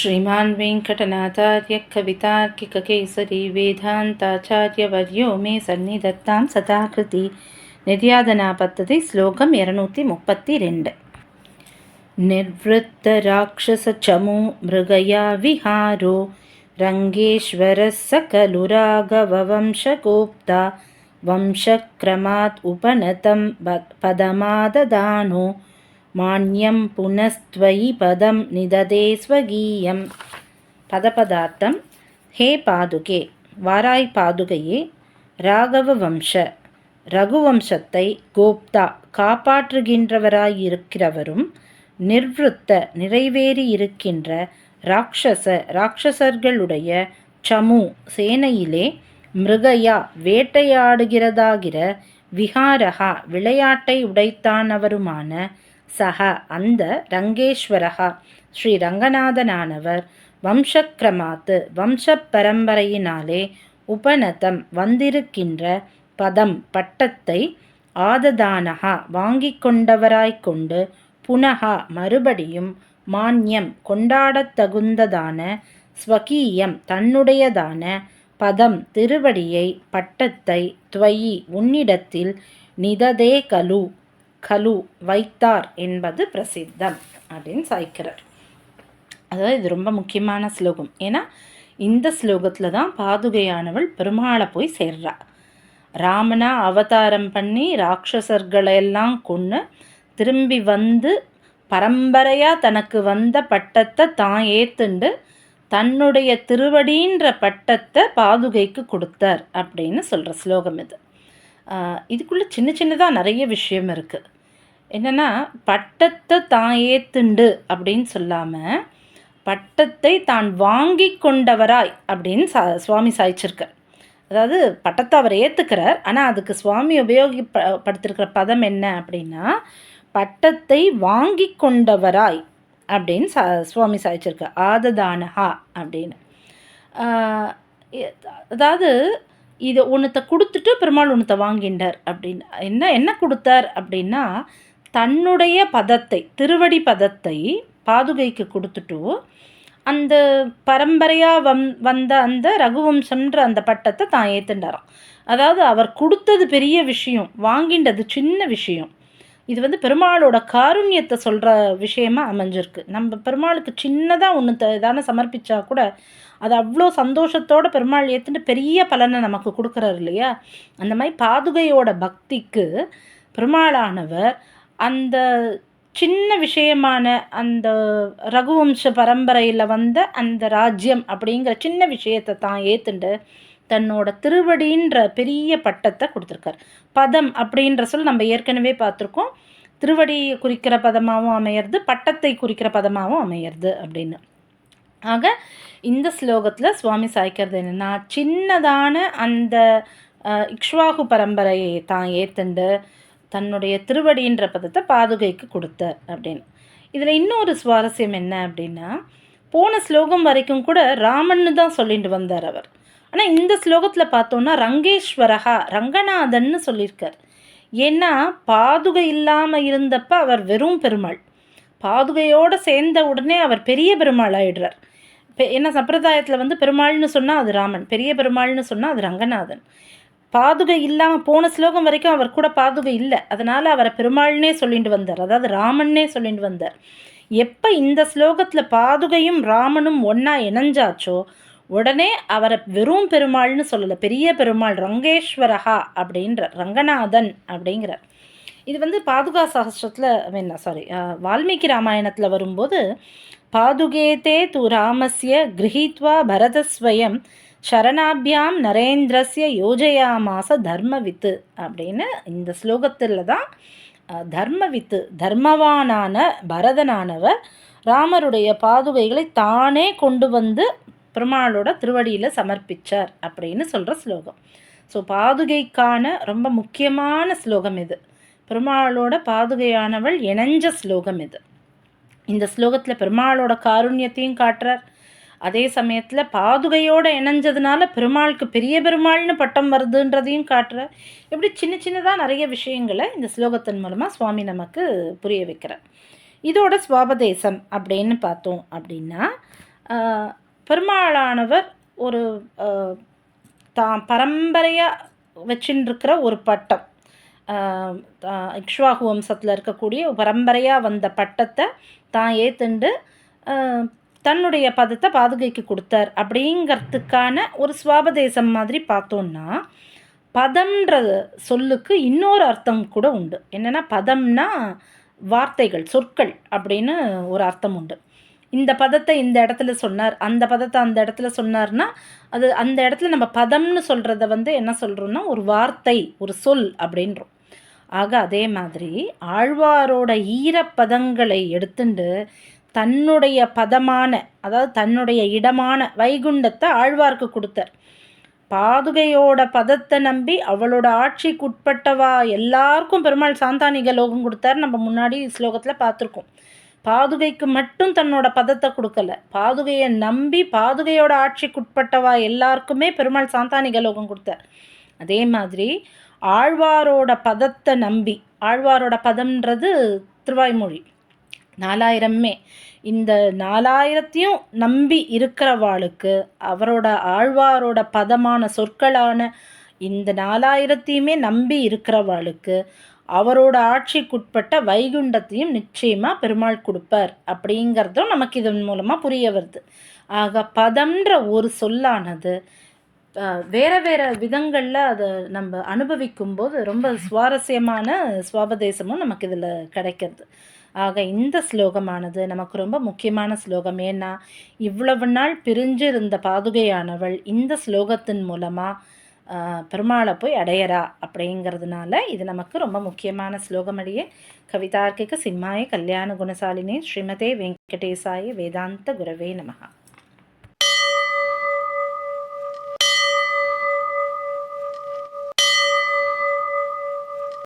श्रीमान् वेङ्कटनाथार्य कवितार्किककेसरी वेदान्ताचार्यवर्यो मे सन्निधत्तां सदाकृति நிர்யாதனா பத்ததி ஸ்லோகம் இரநூத்தி முப்பத்தி ரெண்டு निर्वृत्तराक्षसचमो मृगया विहारो रङ्गेश्वरः सकलुराघववंशगोप्ता वंशक्रमात् उपनतं पदमाददानो மான்யம் புனஸ்த்வயி பதம் நிததே ஸ்வகீயம். பதபதார்த்தம் ஹே பாதுகே வாராய் பாதுகையே ராகவ வம்ச ரகுவம்சத்தை கோப்தா காப்பாற்றுகின்றவராயிருக்கிறவரும் நிர்வத்த நிறைவேறி இருக்கின்ற ராட்சச ராட்சசர்களுடைய சமு சேனையிலே மிருகயா வேட்டையாடுகிறதாகிற விஹாரகா விளையாட்டை உடைத்தானவருமான சக அந்த ரங்கேஸ்வரகா ஸ்ரீ ரங்கநாதனானவர் வம்சக்கிரமாத்து வம்ச பரம்பரையினாலே உபநதம் வந்திருக்கின்ற பதம் பட்டத்தை ஆததானகா வாங்கிக் கொண்டவராய்க்கொண்டு புனகா மறுபடியும் மான்யம் கொண்டாடத்தகுந்ததான ஸ்வகீயம் தன்னுடையதான பதம் திருவடியை பட்டத்தை துவயி உன்னிடத்தில் நிததே கலு. கலு வைத்தார் என்பது பிரசித்தம் அப்படின்னு சாய்க்கிறார். அதாவது இது ரொம்ப முக்கியமான ஸ்லோகம். ஏன்னா இந்த ஸ்லோகத்தில் தான் பாதுகையானவள் பெருமாளை போய் சேர்றா. ராமனா அவதாரம் பண்ணி ராட்சசர்களையெல்லாம் கொன்று திரும்பி வந்து பரம்பரையாக தனக்கு வந்த பட்டத்தை தான் ஏத்துண்டு தன்னுடைய திருவடின்ற பட்டத்தை பாதுகைக்கு கொடுத்தார் அப்படின்னு சொல்கிற ஸ்லோகம் இது. இதுக்குள்ளே சின்ன சின்னதாக நிறைய விஷயம் இருக்குது என்னென்னா பட்டத்தை தான் ஏத்துண்டு அப்படின்னு சொல்லாமல் பட்டத்தை தான் வாங்கி கொண்டவராய் அப்படின்னு சா சுவாமி சாய்ச்சிருக்கார் அதாவது பட்டத்தை அவர் ஏற்றுக்கிறார் ஆனால் அதுக்கு சுவாமி உபயோகிப்ப படுத்திருக்கிற பதம் என்ன அப்படின்னா பட்டத்தை வாங்கி கொண்டவராய் அப்படின்னு சா சுவாமி சாய்ச்சிருக்கார் ஆததானஹா அப்படின்னு. அதாவது இது ஒன்றத்தை கொடுத்துட்டு பெருமாள் ஒன்றத்தை வாங்கின்றார் அப்படின்னு. என்ன என்ன கொடுத்தார் அப்படின்னா தன்னுடைய பதத்தை திருவடி பதத்தை பாதுகைக்கு கொடுத்துட்டு அந்த பரம்பரையாக வந் வந்த அந்த ரகுவம்சம்ன்ற அந்த பட்டத்தை தான் ஏற்றுண்டாராம் அதாவது அவர் கொடுத்தது பெரிய விஷயம் வாங்கின்றது சின்ன விஷயம். இது வந்து பெருமாளோட காருண்யத்தை சொல்கிற விஷயமா அமைஞ்சிருக்கு. நம்ம பெருமாளுக்கு சின்னதாக ஒன்று தானே சமர்ப்பித்தா கூட அது அவ்வளோ சந்தோஷத்தோடு பெருமாள் ஏற்றுட்டு பெரிய பலனை நமக்கு கொடுக்குறாரு இல்லையா? அந்த மாதிரி பாதுகையோட பக்திக்கு பெருமாளானவர் அந்த சின்ன விஷயமான அந்த ரகுவம்ச பரம்பரையில் வந்த அந்த ராஜ்யம் அப்படிங்கிற சின்ன விஷயத்தை தான் ஏற்றுண்டு தன்னோட திருவடின்ற பெரிய பட்டத்தை கொடுத்துருக்கார். பதம் அப்படின்ற சொல் நம்ம ஏற்கனவே பார்த்துருக்கோம். திருவடியை குறிக்கிற பதமாகவும் அமையிறது பட்டத்தை குறிக்கிற பதமாகவும் அமையிறது அப்படின்னு. ஆக இந்த ஸ்லோகத்தில் சுவாமி சாய்க்கிறது என்னென்னா சின்னதான அந்த இக்ஷ்வாகு பரம்பரையை தான் ஏற்றுண்டு தன்னுடைய திருவடின்ற பதத்தை பாதுகைக்கு கொடுத்தார் அப்படின்னு. இதில் இன்னொரு சுவாரஸ்யம் என்ன அப்படின்னா போன ஸ்லோகம் வரைக்கும் கூட ராமன்னு தான் சொல்லிட்டு வந்தார் அவர். ஆனால் இந்த ஸ்லோகத்தில் பார்த்தோன்னா ரங்கேஸ்வரகா ரங்கநாதன்னு சொல்லியிருக்கார். ஏன்னா பாதுகை இல்லாமல் இருந்தப்ப அவர் வெறும் பெருமாள். பாதுகையோடு சேர்ந்த உடனே அவர் பெரிய பெருமாள் ஆயிடுறார். என்ன சம்பிரதாயத்தில் வந்து பெருமாள்னு சொன்னால் அது ராமன் பெரிய பெருமாள்னு சொன்னால் அது ரங்கநாதன். பாதுகை இல்லாமல் போன ஸ்லோகம் வரைக்கும் அவர் கூட பாதுகை இல்லை. அதனால் அவரை பெருமாள்னே சொல்லிட்டு வந்தார். அதாவது ராமன்னே சொல்லிட்டு வந்தார். எப்போ இந்த ஸ்லோகத்தில் பாதுகையும் ராமனும் ஒன்றா இணைஞ்சாச்சோ உடனே அவரை வெறும் பெருமாள்னு சொல்லலை பெரிய பெருமாள் ரங்கேஸ்வரஹா அப்படின்ற ரங்கநாதன் அப்படிங்கிறார். இது வந்து பாதுகா சாஸ்திரத்தில் வேணா சாரி வால்மீகி ராமாயணத்தில் வரும்போது பாதுகேதே து ராமஸ்ய கிரகித்வா பரதஸ்வயம் சரணாபியாம் நரேந்திரஸ்ய யோஜயாமாச தர்மவித்து அப்படின்னு இந்த ஸ்லோகத்தில் தான் தர்மவித்து தர்மவானான பரதனானவர் ராமருடைய பாதுகைகளை தானே கொண்டு வந்து பெருமாளோட திருவடியில் சமர்ப்பிச்சார் அப்படின்னு சொல்கிற ஸ்லோகம். ஸோ பாதுகைக்கான ரொம்ப முக்கியமான ஸ்லோகம் இது. பெருமாளோட பாதுகையானவள் இணைஞ்ச ஸ்லோகம் இது. இந்த ஸ்லோகத்தில் பெருமாளோட காருண்யத்தையும் காட்டுறார். அதே சமயத்தில் பாதுகையோடு இணைஞ்சதுனால பெருமாளுக்கு பெரிய பெருமாள்னு பட்டம் வருதுன்றதையும் காட்டுறார். இப்படி சின்ன சின்னதாக நிறைய விஷயங்களை இந்த ஸ்லோகத்தின் மூலமாக சுவாமி நமக்கு புரிய வைக்கிறார். இதோட சுவாபதேசம் அப்படின்னு பார்த்தோம் அப்படின்னா பெருமாளானவர் ஒரு தான் பரம்பரையாக வச்சுருக்கிற ஒரு பட்டம். இக்ஷ்வாகு வம்சத்தில் இருக்கக்கூடிய பரம்பரையாக வந்த பட்டத்தை தான் ஏத்துண்டு தன்னுடைய பதத்தை பாதுகைக்கு கொடுத்தார். அப்படிங்கிறதுக்கான ஒரு சுவாபதேசம் மாதிரி பார்த்தோன்னா பதம்ன்ற சொல்லுக்கு இன்னொரு அர்த்தம் கூட உண்டு. என்னென்னா பதம்னா வார்த்தைகள் சொற்கள் அப்படின்னு ஒரு அர்த்தம் உண்டு. இந்த பதத்தை இந்த இடத்துல சொன்னார் அந்த பதத்தை அந்த இடத்துல சொன்னார்னா அது அந்த இடத்துல நம்ம பதம்னு சொல்கிறத வந்து என்ன சொல்கிறோம்னா ஒரு வார்த்தை ஒரு சொல் அப்படின்றோம். ஆக அதே மாதிரி ஆழ்வாரோட ஈரப்பதங்களை எடுத்துண்டு தன்னுடைய பதமான அதாவது தன்னுடைய இடமான வைகுண்டத்தை ஆழ்வார்க்கு கொடுத்தார். பாதுகையோட பதத்தை நம்பி அவளோட ஆட்சிக்கு உட்பட்டவா எல்லாருக்கும் பெருமாள் சாந்தானிக லோகம் கொடுத்தார் நம்ம முன்னாடி ஸ்லோகத்தில் பார்த்துருக்கோம். பாதுகைக்கு மட்டும் தன்னோட பதத்தை கொடுக்கல. பாதுகையை நம்பி பாதுகையோட ஆட்சிக்குட்பட்டவா எல்லாருக்குமே பெருமாள் சாந்தானிக லோகம் கொடுத்தார். அதே மாதிரி ஆழ்வாரோட பதத்தை நம்பி ஆழ்வாரோட பதம்ன்றது திருவாய்மொழி. நாலாயிரமே. இந்த நாலாயிரத்தையும் நம்பி இருக்கிறவாளுக்கு அவரோட ஆழ்வாரோட பதமான சொற்களான இந்த நாலாயிரத்தையுமே நம்பி இருக்கிறவாளுக்கு அவரோட ஆட்சிக்குட்பட்ட வைகுண்டத்தையும் நிச்சயமாக பெருமாள் கொடுப்பார். அப்படிங்கிறதும் நமக்கு இதன் மூலமாக புரிய வருது. ஆக பதம்ன்ற ஒரு சொல்லானது வேறு வேற வேற விதங்களில் அதை நம்ம அனுபவிக்கும்போது ரொம்ப சுவாரஸ்யமான சுவாபதேசமும் நமக்கு இதில் கிடைக்கிறது. ஆக இந்த ஸ்லோகமானது நமக்கு ரொம்ப முக்கியமான ஸ்லோகம். ஏன்னா இவ்வளவு நாள் பிரிஞ்சு இருந்த பாதுகையானவள் இந்த ஸ்லோகத்தின் மூலமாக பெருமாளை போய் அடையறா அப்படிங்கிறதுனால இது நமக்கு ரொம்ப முக்கியமான ஸ்லோகமடியே. கவிதார்க்கிக சிம்மாய கல்யாண குணசாலினே ஸ்ரீமதே வெங்கடேசாய வேதாந்த குரவே நமகா